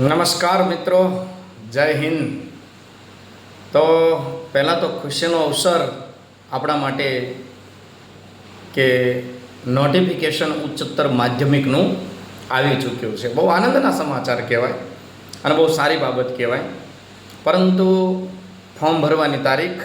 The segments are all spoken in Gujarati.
નમસ્કાર મિત્રો, જય હિન્દ. તો પહેલાં તો ખુશીનો અવસર આપણા માટે કે નોટિફિકેશન ઉચ્ચતર માધ્યમિકનું આવી ચૂક્યું છે. બહુ આનંદના સમાચાર કહેવાય અને બહુ સારી બાબત કહેવાય. પરંતુ ફોર્મ ભરવાની તારીખ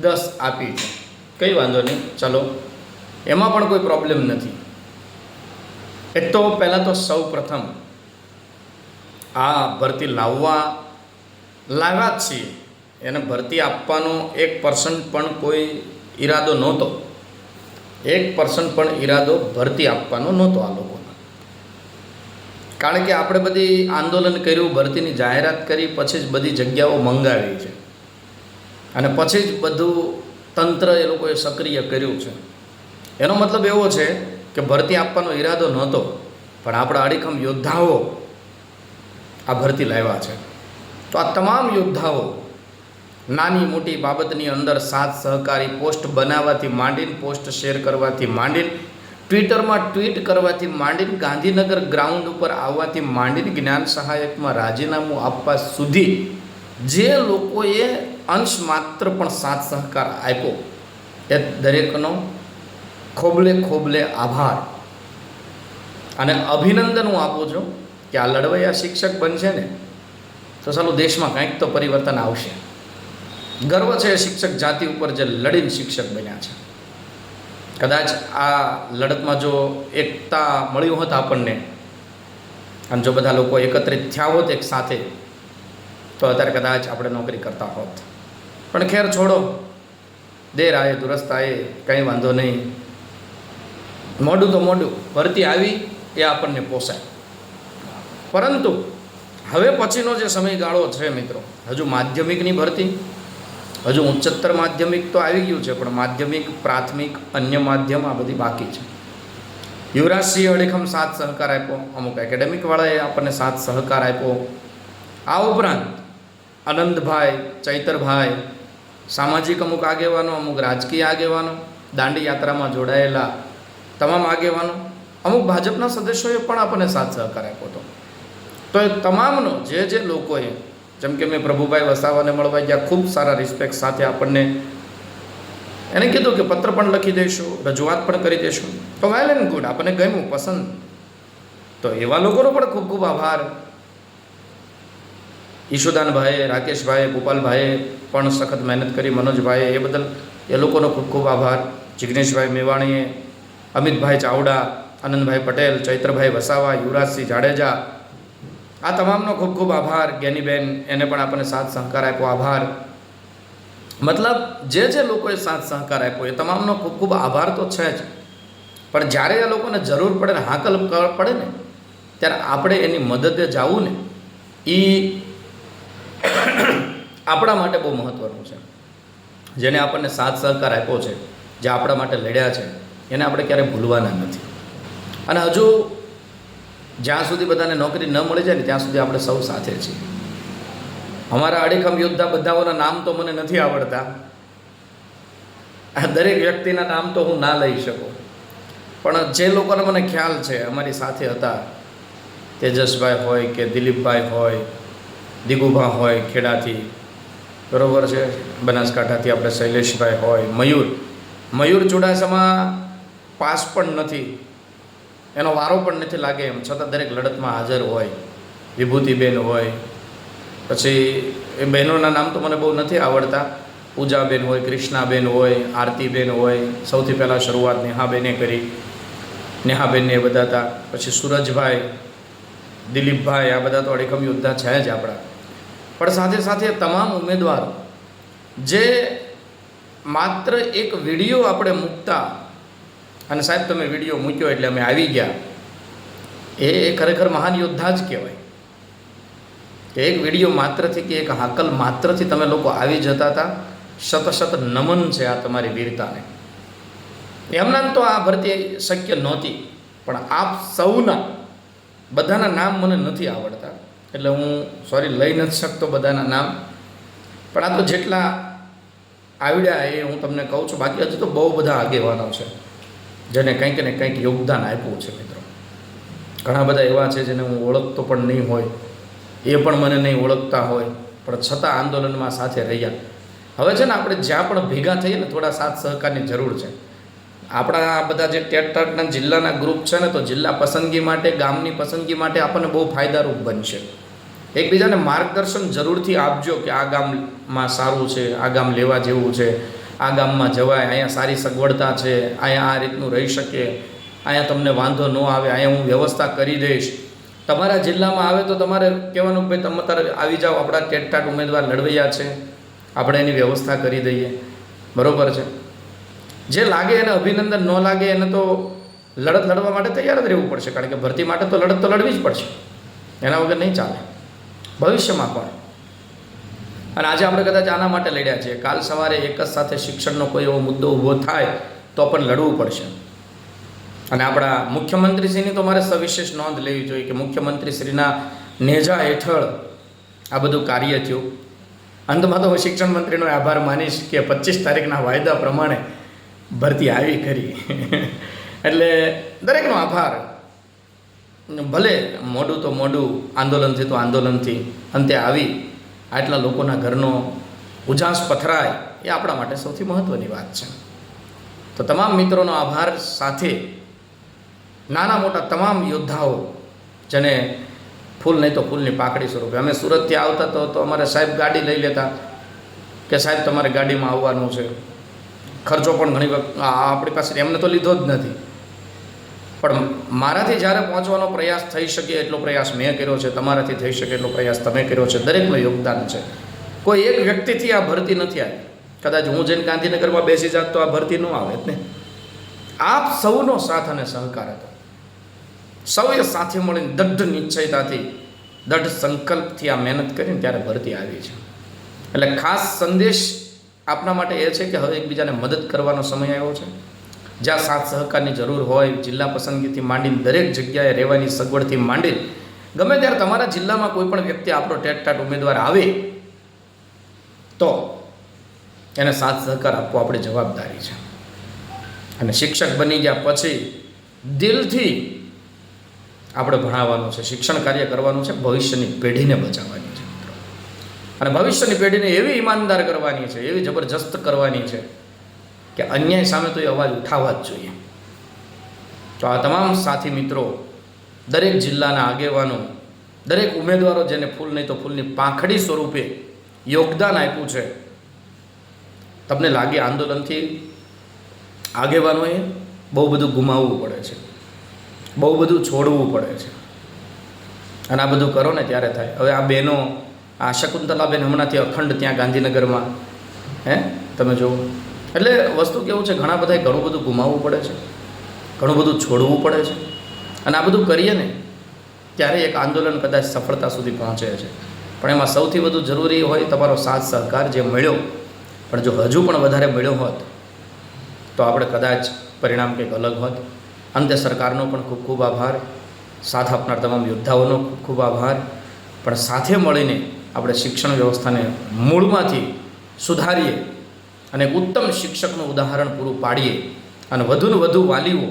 દસ આપી છે. કંઈ વાંધો નહીં, ચલો. એમાં પણ કોઈ પ્રોબ્લેમ નથી. એક તો પહેલાં તો સૌ પ્રથમ આ ભરતી લાવવા લાવ્યા જ છીએ. એને ભરતી આપવાનો એક પર્સન્ટ પણ કોઈ ઈરાદો નહોતો. એક પર્સન્ટ પણ ઈરાદો ભરતી આપવાનો નહોતો આ લોકોનો. કારણ કે આપણે બધી આંદોલન કર્યું, ભરતીની જાહેરાત કરી, પછી જ બધી જગ્યાઓ મંગાવી છે. અને પછી જ બધું તંત્ર એ લોકોએ સક્રિય કર્યું છે. એનો મતલબ એવો છે કે ભરતી આપવાનો ઈરાદો નહોતો. પણ આપણા અડીખમ યોદ્ધાઓ આ ભરતી લાવ્યા છે. તો આ તમામ યોદ્ધાઓ નાની મોટી બાબતની અંદર સાથ સહકારી પોસ્ટ બનાવવાથી માંડીને પોસ્ટ શેર કરવાથી માંડીને ટ્વિટરમાં ટ્વીટ કરવાથી માંડીને ગાંધીનગર ગ્રાઉન્ડ ઉપર આવવાથી માંડીને જ્ઞાન સહાયકમાં રાજીનામું આપવા સુધી જે લોકોએ અંશ માત્ર પણ સાથ સહકાર આપ્યો એ દરેકનો ખોબલે ખોબલે આભાર. અને અભિનંદન હું આપું છું. કે આ લડવૈયા શિક્ષક બનશે ને, તો ચાલો દેશમાં કંઈક તો પરિવર્તન આવશે. ગર્વ છે શિક્ષક જાતિ ઉપર જે લડીને શિક્ષક બન્યા છે. કદાચ આ લડતમાં જો એકતા મળ્યું હોત આપણને, અને જો બધા લોકો એકત્રિત થયા હોત એક સાથે, તો અત્યારે કદાચ આપણે નોકરી કરતા હોત. પણ ખેર છોડો, દેર આયે, દુરસ્ત આયે, કંઈ વાંધો નહીં. મોડું તો મોડું, ભરતી આવી, એ આપણને પોસાય. પરંતુ હવે પછીનો જે સમયગાળો છે મિત્રો, હજુ માધ્યમિકની ભરતી, હજુ ઉચ્ચતર માધ્યમિક તો આવી ગયું છે, પણ માધ્યમિક, પ્રાથમિક, અન્ય માધ્યમ આ બધી બાકી છે. યુવરાજસિંહ અડીખમ સાથ સહકાર આપ્યો, અમુક એકેડેમિકવાળાએ આપણને સાથ સહકાર આપ્યો. આ ઉપરાંત આનંદભાઈ, ચૈતરભાઈ, સામાજિક અમુક આગેવાનો, અમુક રાજકીય આગેવાનો, દાંડી યાત્રામાં જોડાયેલા તમામ આગેવાનો, અમુક ભાજપના સદસ્યોએ પણ આપણને સાથ સહકાર આપ્યો હતો. તો એ તમામનો, જે જે લોકોએ, જેમ કે મેં પ્રભુભાઈ વસાવાને મળવા ગયા, ખૂબ સારા રિસ્પેક્ટ સાથે આપણને એને કીધું કે પત્ર પણ લખી દઈશું રજૂઆત પણ કરી દઈશું તો વેલ એન્ડ ગુડ આપણને ગમ્યું, પસંદ. તો એવા લોકોનો પણ ખૂબ ખૂબ આભાર. ઈશુદાનભાઈએ, રાકેશભાઈએ, ગોપાલભાઈએ પણ સખત મહેનત કરી, મનોજભાઈએ, એ બદલ એ લોકોનો ખૂબ ખૂબ આભાર. જિગ્નેશભાઈ મેવાણીએ, અમિતભાઈ ચાવડા, આનંદભાઈ પટેલ, ચૈત્રભાઈ વસાવા, યુવરાજસિંહ જાડેજા આ તમામનો ખૂબ ખૂબ આભાર, જ્ઞાનીબેન. એને પણ આપણને સાથ સહકાર આપ્યો. આભાર. મતલબ, જે જે લોકોએ સાથ સહકાર આપ્યો, એ તમામનો ખૂબ ખૂબ આભાર તો છે જ. પણ જ્યારે એ લોકોને જરૂર પડે ને હાકલ પડે ને, ત્યારે આપણે એની મદદે જવું ને એ આપણા માટે બહુ મહત્ત્વનું છે. જેને આપણને સાથ સહકાર આપ્યો છે, જે આપણા માટે લડ્યા છે, એને આપણે ક્યારેય ભૂલવાના નથી. અને હજુ જ્યાં સુધી બધાને નોકરી ન મળી જાય ને ત્યાં સુધી આપણે સૌ સાથે છીએ. અમારા અડીખમ યોદ્ધા બધાઓના નામ તો મને નથી આવડતા. આ દરેક વ્યક્તિના નામ તો હું ના લઈ શકું. પણ જે લોકોને મને ખ્યાલ છે, અમારી સાથે હતા, તેજસભાઈ હોય કે દિલીપભાઈ હોય, દિગુભા હોય ખેડાથી, બરાબર છે? બનાસકાંઠાથી આપણે શૈલેષભાઈ હોય, મયુર. મયુર ચુડાસમા પાસ પણ નથી. એનો વારો પણ નથી લાગે એમ. છતાં દરેક લડતમાં હાજર હોય. વિભૂતિબેન હોય. પછી એ બહેનોના નામ તો મને બહુ નથી આવડતા. પૂજાબેન હોય, કૃષ્ણાબેન હોય, આરતીબેન હોય. સૌથી પહેલાં શરૂઆત નેહાબેને કરી. નેહાબેનને એ બધા હતા. પછી સુરજભાઈ, દિલીપભાઈ, આ બધા તો અડીખમ યોદ્ધા છે જ આપણા. પણ સાથે સાથે તમામ ઉમેદવારો, જે માત્ર એક વીડિયો આપણે મૂકતા અને સાહેબ તમે વીડિયો મૂક્યો એટલે અમે આવી ગયા. એ ખરેખર મહાન યોદ્ધા જ કહેવાય. કે એક વીડિયો માત્રથી કે એક હાકલ માત્રથી તમે લોકો આવી જતા હતા. શત શત નમન છે આ તમારી વીરતાને. એમના તો આ ભરતી શક્ય નહોતી, પણ આપ સૌના બધાના નામ મને નથી આવડતા. એટલે હું સોરી લઈ નથી શકતો બધાના નામ. પણ આ તો જેટલા આવડ્યા એ હું તમને કહું છું. બાકી હજુ તો બહુ બધા આગેવાનો છે. જેને કંઈક ને કંઈક યોગદાન આપ્યું છે મિત્રો. ઘણા બધા એવા છે જેને હું ઓળખતો પણ નહીં હોય, એ પણ મને નહીં ઓળખતા હોય, પણ છતાં આંદોલનમાં સાથે રહ્યા. હવે છે ને આપણે જ્યાં પણ ભેગા થઈએ ને થોડા સાથ સહકારની જરૂર છે. આપણા આ બધા જે ટેટ ટાટના જિલ્લાના ગ્રુપ છે ને તો જિલ્લા પસંદગી માટે, ગામની પસંદગી માટે આપણને બહુ ફાયદારૂપ બનશે. એકબીજાને માર્ગદર્શન જરૂરથી આપજો કે આ ગામમાં સારું છે, આ ગામ લેવા જેવું છે. આ ગામમાં જવાય, અહીંયા સારી સગવડતા છે, અહીંયા આ રીતનું રહી શકે, અહીંયા તમને વાંધો ન આવે, અહીંયા હું વ્યવસ્થા કરી દઈશ. તમારા જિલ્લામાં આવે તો તમારે કહેવાનું કે ભાઈ તમે તારે આવી જાઓ, આપણા ટેટટાટ ઉમેદવાર લડવૈયા છે. આપણે એની વ્યવસ્થા કરી દઈએ. બરોબર છે? જે લાગે એને અભિનંદન, ન લાગે એને તો લડત લડવા માટે તૈયાર જ રહેવું પડશે, કારણ કે ભરતી માટે તો લડત તો લડવી જ પડશે. એના વગર નહીં ચાલે. ભવિષ્યમાં પણ. અને આજે આપણે કદાચ આના માટે લડ્યા છીએ. કાલ સવારે એક જ સાથે શિક્ષણનો કોઈ એવો મુદ્દો ઊભો થાય તો પણ લડવું પડશે. અને આપણા મુખ્યમંત્રીશ્રીની તો મારે સવિશેષ નોંધ લેવી જોઈએ કે મુખ્યમંત્રીશ્રીના નેજા હેઠળ આ બધું કાર્ય થયું. અંતમાં તો હું શિક્ષણ મંત્રીનો આભાર માનીશ કે પચીસ તારીખના વાયદા પ્રમાણે ભરતી આવી કરી. એટલે દરેકનો આભાર. ભલે મોડું તો મોડું, આંદોલનથી તો આંદોલનથી અંતે આવી. આટલા લોકોના ઘરનો ઉજાસ પથરાય એ આપણા માટે સૌથી મહત્ત્વની વાત છે. તો તમામ મિત્રોનો આભાર. સાથે નાના મોટા તમામ યોદ્ધાઓ, જેને ફૂલ નહીં તો ફૂલની પાકડી સ્વરૂપે. અમે સુરતથી આવતા તો તો અમારે સાહેબ ગાડી લઈ લેતા કે સાહેબ તમારે ગાડીમાં આવવાનું છે. ખર્ચો પણ ઘણી વખત આપણી પાસે એમને તો લીધો જ નથી. પણ મારાથી જ્યારે પહોંચવાનો પ્રયાસ થઈ શકે એટલો પ્રયાસ મેં કર્યો છે, તમારાથી થઈ શકે એટલો પ્રયાસ તમે કર્યો છે, દરેકનું યોગદાન છે. કોઈ એક વ્યક્તિથી આ ભરતી નથી આવી. કદાચ હું જઈને ગાંધીનગરમાં બેસી જાત તો આ ભરતી ન આવે ને. આપ સૌનો સાથ અને સહકાર હતો સૌએ સાથે મળીને દઢ નિશ્ચયતાથી, દઢ સંકલ્પથી આ મહેનત કરીને ત્યારે ભરતી આવી છે. એટલે ખાસ સંદેશ આપના માટે એ છે કે હવે એકબીજાને મદદ કરવાનો સમય આવ્યો છે. જ્યાં સાથ સહકારની જરૂર હોય, જિલ્લા પસંદગીથી માંડીને દરેક જગ્યાએ રહેવાની સગવડથી માંડી ગમે ત્યારે તમારા જિલ્લામાં કોઈ પણ વ્યક્તિ આપણો ટેટટાટ ઉમેદવાર આવે, તો એને સાથ સહકાર આપવો આપણી જવાબદારી છે. અને શિક્ષક બની ગયા પછી દિલથી આપણે ભણાવવાનું છે, શિક્ષણ કાર્ય કરવાનું છે, ભવિષ્યની પેઢીને બચાવવાની છે અને ભવિષ્યની પેઢીને એવી ઈમાનદાર કરવાની છે, એવી જબરજસ્ત કરવાની છે કે અન્યાય સામે તો એ અવાજ ઉઠાવવા જ જોઈએ. તો આ તમામ સાથી મિત્રો, દરેક જિલ્લાના આગેવાનો, દરેક ઉમેદવારો જેને ફૂલ નહીં તો ફૂલની પાંખડી સ્વરૂપે યોગદાન આપ્યું છે, તમને લાગે આંદોલનથી આગેવાનોએ બહુ બધું ગુમાવવું પડે છે, બહુ બધું છોડવું પડે છે. અને આ બધું કરો ને ત્યારે થાય. હવે આ બહેનો, આ શકુંતલાબેન હમણાંથી અખંડ ત્યાં ગાંધીનગરમાં, હે, તમે જુઓ. એટલે વસ્તુ કેવું છે, ઘણા બધાએ ઘણું બધું ગુમાવવું પડે છે, ઘણું બધું છોડવું પડે છે. અને આ બધું કરીએ ને, ત્યારે એક આંદોલન કદાચ સફળતા સુધી પહોંચે છે. પણ એમાં સૌથી વધુ જરૂરી હોય તમારો સાથ સહકાર જે મળ્યો, પણ જો હજુ પણ વધારે મળ્યો હોત, તો આપણે કદાચ પરિણામ કંઈક અલગ હોત. અંતે સરકારનો પણ ખૂબ ખૂબ આભાર. સાથ આપનાર તમામ યોદ્ધાઓનો ખૂબ ખૂબ આભાર. પણ સાથે મળીને આપણે શિક્ષણ વ્યવસ્થાને મૂળમાંથી સુધારીએ. અને ઉત્તમ શિક્ષકનું ઉદાહરણ પૂરું પાડીએ અને વધુને વધુ વાલીઓ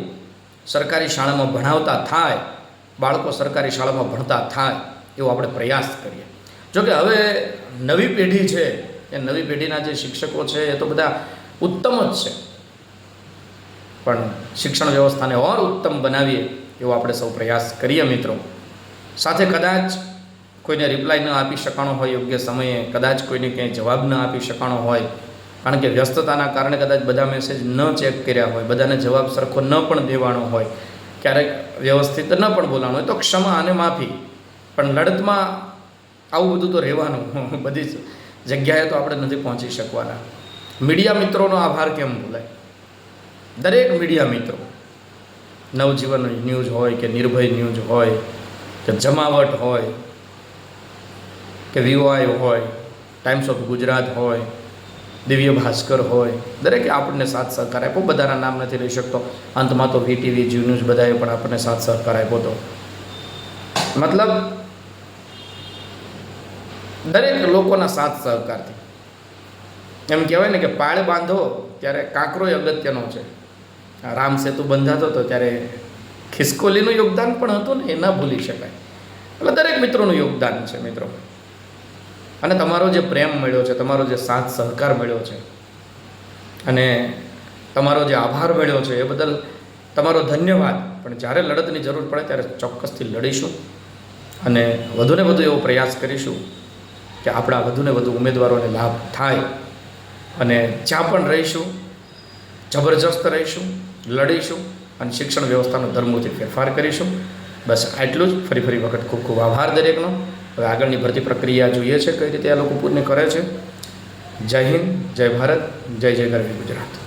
સરકારી શાળામાં ભણાવતા થાય, બાળકો સરકારી શાળામાં ભણતા થાય એવો આપણે પ્રયાસ કરીએ. જોકે હવે નવી પેઢી છે, એ નવી પેઢીના જે શિક્ષકો છે એ તો બધા ઉત્તમ જ છે. પણ શિક્ષણ વ્યવસ્થાને ઓર ઉત્તમ બનાવીએ એવો આપણે સૌ પ્રયાસ કરીએ મિત્રો. સાથે કદાચ કોઈને રિપ્લાય ન આપી શકાણો હોય, યોગ્ય સમયે કદાચ કોઈને ક્યાંય જવાબ ન આપી શકાણો હોય કારણ કે વ્યસ્તતાના કારણે કદાચ બધા મેસેજ ન ચેક કર્યા હોય, બધાને જવાબ સરખો ન પણ દેવાનો હોય, ક્યારેક વ્યવસ્થિત ન પણ બોલાણો હોય, તો ક્ષમા અને માફી. પણ લડતમાં આવું બધું તો રહેવાનું, બધી જગ્યાએ તો આપણે નથી પહોંચી શકવાના. મીડિયા મિત્રોનો આભાર કેમ બોલાય? દરેક મીડિયા મિત્રો નવજીવન ન્યૂઝ હોય કે નિર્ભય ન્યૂઝ હોય, કે જમાવટ હોય, કે વીઓઆઈ હોય ટાઈમ્સ ઓફ ગુજરાત હોય દિવ્ય ભાસ્કર હોય, દરેકે આપણને સાથ સહકાર આપ્યો. બધાના નામ નથી લઈ શકતો. અંતમાં તો વીટીવી જીવ ન્યૂઝ બધાએ પણ આપણને સાથ સહકાર આપ્યો હતો મતલબ, દરેક લોકોના સાથ સહકારથી. એમ કહેવાય ને કે પાળ બાંધો ત્યારે કાંકરો અગત્યનો છે. રામ સેતુ બંધાતો હતો ત્યારે ખિસકોલીનું યોગદાન પણ હતું ને, એ ન ભૂલી શકાય. એટલે દરેક મિત્રોનું યોગદાન છે, મિત્રો. અને તમારો જે પ્રેમ મળ્યો છે, તમારો જે સાથ સહકાર મળ્યો છે, અને તમારો જે આભાર મળ્યો છે, એ બદલ તમારો ધન્યવાદ. પણ જ્યારે લડતની જરૂર પડે ત્યારે ચોક્કસથી લડીશું અને વધુને વધુ એવો પ્રયાસ કરીશું કે આપણા વધુને વધુ ઉમેદવારોને લાભ થાય અને જ્યાં પણ રહીશું, જબરજસ્ત રહીશું, લડીશું અને શિક્ષણ વ્યવસ્થાનો ધર્મોથી ફેરફાર કરીશું. બસ આટલું જ. ફરી ફરી વખત ખૂબ ખૂબ આભાર દરેકનો. હવે આગળની ભરતી પ્રક્રિયા જોઈએ છે કઈ રીતે આ લોકો પૂર્ણ કરે છે. જય હિન્દ, જય ભારત, જય જય ગરવી ગુજરાત.